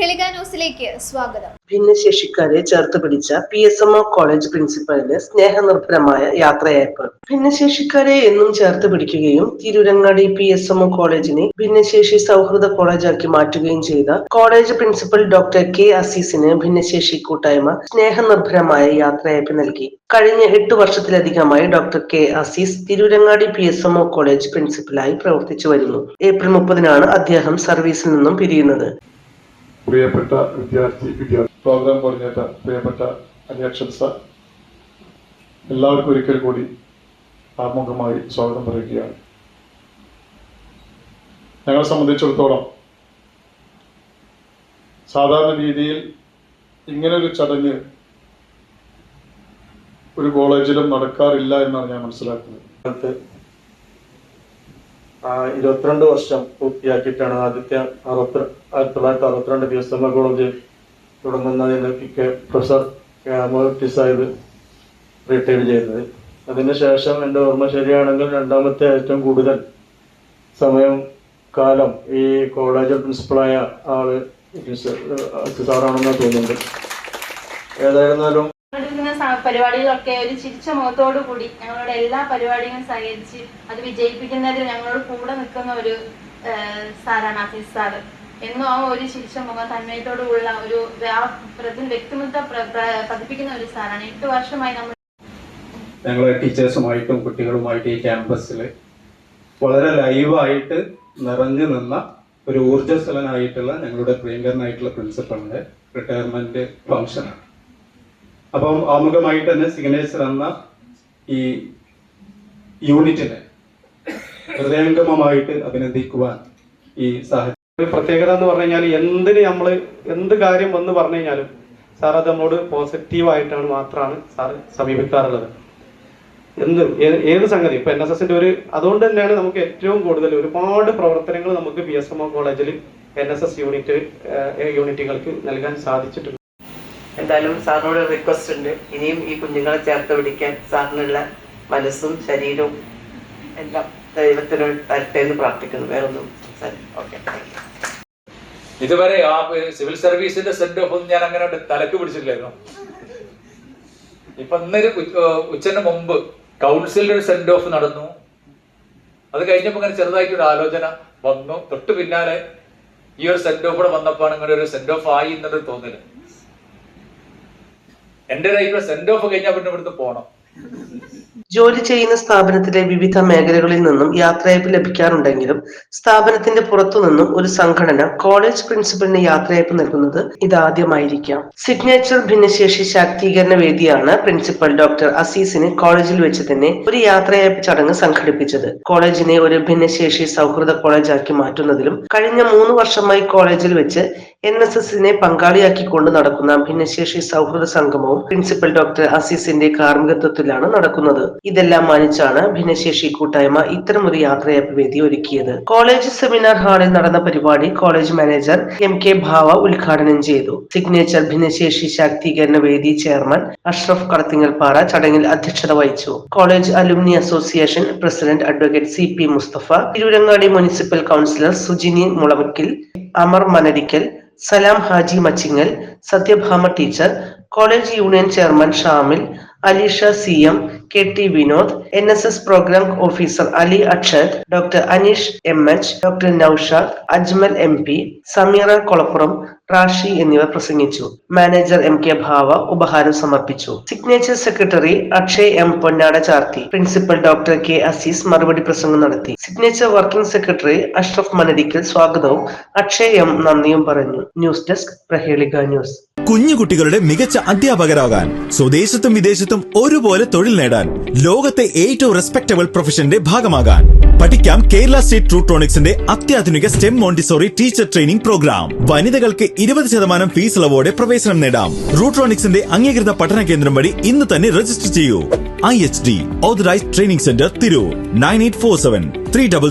പ്രഹേളിക ന്യൂസിലേക്ക് സ്വാഗതം. ഭിന്നശേഷിക്കാരെ ചേർത്ത് പിടിച്ച P S M O college പ്രിൻസിപ്പലിന് സ്നേഹനിർഭരമായ യാത്രയയപ്പ് ഭിന്നശേഷിക്കാരെ എന്നും ചേർത്ത് പിടിക്കുകയും Tirurangadi P S M O കോളേജിനെ ഭിന്നശേഷി സൗഹൃദ കോളേജാക്കി മാറ്റുകയും ചെയ്ത കോളേജ് പ്രിൻസിപ്പൽ ഡോക്ടർ കെ അസീസിന് ഭിന്നശേഷി കൂട്ടായ്മ സ്നേഹനിർഭരമായ യാത്രയയപ്പ് നൽകി. കഴിഞ്ഞ എട്ട് വർഷത്തിലധികമായി doctor K Azeez Tirurangadi P S M O college പ്രിൻസിപ്പലായി പ്രവർത്തിച്ചു വരുന്നു. ഏപ്രിൽ മുപ്പതിനാണ് അദ്ദേഹം സർവീസിൽ നിന്നും പിരിയുന്നത്. പ്രിയപ്പെട്ട വിദ്യാർത്ഥി വിദ്യാർത്ഥി. പ്രോഗ്രാം കോർഡിനേറ്റർ പ്രിയപ്പെട്ട അധ്യക്ഷൻ സർ. എല്ലാവർക്കും ഒരിക്കൽ കൂടി ആത്മുഖമായി സ്വാഗതം പറയുകയാണ്. ഞങ്ങളെ സംബന്ധിച്ചിടത്തോളം സാധാരണ രീതിയിൽ ഇങ്ങനൊരു ചടങ്ങ് ഒരു കോളേജിലും നടക്കാറില്ല എന്നാണ് ഞാൻ മനസ്സിലാക്കുന്നത്. ഇരുപത്തിരണ്ട് വർഷം പൂർത്തിയാക്കിയിട്ടാണ് ആദ്യത്തെ അറുപത്തി ആയിരത്തി തൊള്ളായിരത്തി അറുപത്തിരണ്ട് B S M A college തുടങ്ങുന്നതിന് K professor K Amothi Sahib retire ചെയ്തത് അതിനുശേഷം എന്റെ ഓർമ്മ ശരിയാണെങ്കിൽ രണ്ടാമത്തെ ഏറ്റവും കൂടുതൽ സമയം കാലം ഈ കോളേജ് പ്രിൻസിപ്പളായ ആൾ സാറാണെന്ന് തോന്നുന്നുണ്ട് ഏതായിരുന്നാലും നടക്കുന്ന പരിപാടികളൊക്കെ ഒരു ചിരിച്ച മുഖത്തോടു കൂടി ഞങ്ങളുടെ എല്ലാ പരിപാടികളും സഹകരിച്ച് അത് വിജയിപ്പിക്കുന്നതിൽ ഞങ്ങളോട് കൂടെ നിൽക്കുന്ന ഒരു സാറാണ് ആഫീസ് സാറ്. എന്നും ആ ഒരു ചിരിച്ച മുഖം തന്മയത്തോടുള്ള ഒരു വ്യക്തിമത്വ പതിപ്പിക്കുന്ന ഒരു സാറാണ്. എട്ട് വർഷമായി നമ്മൾ ഞങ്ങളെ ടീച്ചേഴ്സുമായിട്ടും കുട്ടികളുമായിട്ട് ഈ ക്യാമ്പസിൽ വളരെ ലൈവായിട്ട് നിറഞ്ഞു നിന്ന ഒരു ഊർജസ്വലനായിട്ടുള്ള ഞങ്ങളുടെ പ്രിയങ്കരനായിട്ടുള്ള പ്രിൻസിപ്പളിന്റെ റിട്ടയർമെന്റ് ഫംഗ്ഷനാണ്. അപ്പം ആമുഖമായിട്ട് തന്നെ സിഗ്നേച്ചർ എന്ന ഈ യൂണിറ്റിനെ ഹൃദയംഗമമായിട്ട് അഭിനന്ദിക്കുവാൻ ഈ സാഹചര്യം. പ്രത്യേകത എന്ന് പറഞ്ഞു കഴിഞ്ഞാൽ എന്തിന് നമ്മൾ എന്ത് കാര്യം വന്ന് പറഞ്ഞു കഴിഞ്ഞാലും സാർ അത് നമ്മളോട് പോസിറ്റീവായിട്ടാണ് മാത്രമാണ് സാർ സമീപിക്കാറുള്ളത്. എന്ത് ഏത് സംഗതി? ഇപ്പൊ എൻ എസ് എസിന്റെ ഒരു അതുകൊണ്ട് തന്നെയാണ് നമുക്ക് ഏറ്റവും കൂടുതൽ ഒരുപാട് പ്രവർത്തനങ്ങൾ നമുക്ക് ബി എസ് എം ഒ കോളേജിൽ എൻ എസ് എസ് യൂണിറ്റ് യൂണിറ്റുകൾക്ക് നൽകാൻ സാധിച്ചിട്ടുണ്ട് എന്തായാലും സാറിനോട് റിക്വസ്റ്റ് ഉണ്ട്. ഇനിയും ഈ കുഞ്ഞുങ്ങളെ ചേർത്ത് പിടിക്കാൻ സാറിനുള്ള മനസ്സും ശരീരവും എല്ലാം ദൈവത്തിന് തരട്ടെ എന്ന് പ്രാർത്ഥിക്കുന്നു. വേറൊന്നും ഓക്കെ ഇതുവരെ ആ സിവിൽ സർവീസിന്റെ സെന്റ് ഓഫ് ഞാൻ അങ്ങനെ തലക്ക് പിടിച്ചിട്ടില്ലായിരുന്നു. ഇപ്പൊ ഇന്നൊരു ഉച്ചന് മുമ്പ് കൗൺസിലിന്റെ ഒരു സെന്റ് ഓഫ് നടന്നു. അത് കഴിഞ്ഞപ്പോ ഇങ്ങനെ ചെറുതായിട്ടൊരു ആലോചന വന്നു. തൊട്ട് പിന്നാലെ ഈ ഒരു സെന്റ് ഓഫ് കൂടെ വന്നപ്പോഴാണ് ഇങ്ങനെ ഒരു സെന്റ് ഓഫ് ആയി എന്നൊരു തോന്നൽ. എന്റെ ഒരു സെന്റ് ഓഫ് കഴിഞ്ഞാൽ പിന്നെ ഇവിടുന്ന് പോണം. ജോലി ചെയ്യുന്ന സ്ഥാപനത്തിലെ വിവിധ മേഖലകളിൽ നിന്നും യാത്രയയപ്പ് ലഭിക്കാറുണ്ടെങ്കിലും സ്ഥാപനത്തിന്റെ പുറത്തുനിന്നും ഒരു സംഘടന കോളേജ് പ്രിൻസിപ്പലിന് യാത്രയപ്പ് നൽകുന്നത് ഇതാദ്യമായിരിക്കാം. സിഗ്നേച്ചർ ഭിന്നശേഷി ശാക്തീകരണ വേദിയാണ് പ്രിൻസിപ്പൽ ഡോക്ടർ അസീസിന് കോളേജിൽ വെച്ച് തന്നെ ഒരു യാത്രയപ്പ് ചടങ്ങ് സംഘടിപ്പിച്ചത്. കോളേജിനെ ഒരു ഭിന്നശേഷി സൗഹൃദ കോളേജാക്കി മാറ്റുന്നതിലും കഴിഞ്ഞ മൂന്ന് വർഷമായി കോളേജിൽ വെച്ച് എൻ എസ് എസിനെ പങ്കാളിയാക്കിക്കൊണ്ട് നടക്കുന്ന ഭിന്നശേഷി സൗഹൃദ സംഗമവും പ്രിൻസിപ്പൽ ഡോക്ടർ അസീസിന്റെ കാർമ്മികത്വത്തിലാണ് നടക്കുന്നത്. ഇതെല്ലാം മാനിച്ചാണ് ഭിന്നശേഷി കൂട്ടായ്മ ഇത്തരം ഒരു യാത്രയയപ്പ് വേദി ഒരുക്കിയത്. കോളേജ് സെമിനാർ ഹാളിൽ നടന്ന പരിപാടി കോളേജ് മാനേജർ എം കെ ഭാവ ഉദ്ഘാടനം ചെയ്തു. സിഗ്നേച്ചർ ഭിന്നശേഷി ശാക്തീകരണ വേദി ചെയർമാൻ അഷ്റഫ് കളത്തിങ്ങൽപ്പാറ ചടങ്ങിൽ അധ്യക്ഷത വഹിച്ചു. College alumni association president advocate C P Musthafa Tirurangadi municipal councillor Sujini Mulavakkil Amar Manarikkal Salam Haji Machingal Sathyabhama teacher college union chairman Shamil Aleesha C M K T Vinod N S S programme officer Ali Akshath doctor Aneesh M H doctor Naushad Ajmal M P Sameera Kolappuram Rashi എന്നിവർ പ്രസംഗിച്ചു. Manager M K ഭാവ ഉപഹാരം സമർപ്പിച്ചു. Signature secretary Akshay M പൊന്നാട ചാർത്തി. Principal doctor K Azeez മറുപടി പ്രസംഗം നടത്തി. Signature working secretary Ashraf Manarikkal സ്വാഗതവും അക്ഷയ് എം നന്ദിയും പറഞ്ഞു. News desk Prahelika news. കുഞ്ഞു കുട്ടികളുടെ മികച്ച അധ്യാപകരാകാൻ സ്വദേശത്തും വിദേശത്തും സ്ഥലത്തും ഒരുപോലെ തൊഴിൽ നേടാൻ ലോകത്തെ ഏറ്റവും റെസ്പെക്ടബിൾ പ്രൊഫഷന്റെ ഭാഗമാകാൻ. പഠിക്കാം കേരള സ്റ്റേറ്റ് ട്രൂട്രോണിക്സിന്റെ അത്യാധുനിക STEM Montessori teacher training programme. വനിതകൾക്ക് ഇരുപത് ശതമാനം ഫീസ് ഇളവോടെ പ്രവേശനം നേടാം. റൂട്രോണിക്സിന്റെ അംഗീകൃത പഠന കേന്ദ്രം വഴി ഇന്ന് തന്നെ രജിസ്റ്റർ ചെയ്യൂ. I H D authorised training centre Tirur. Nine eight four seven three double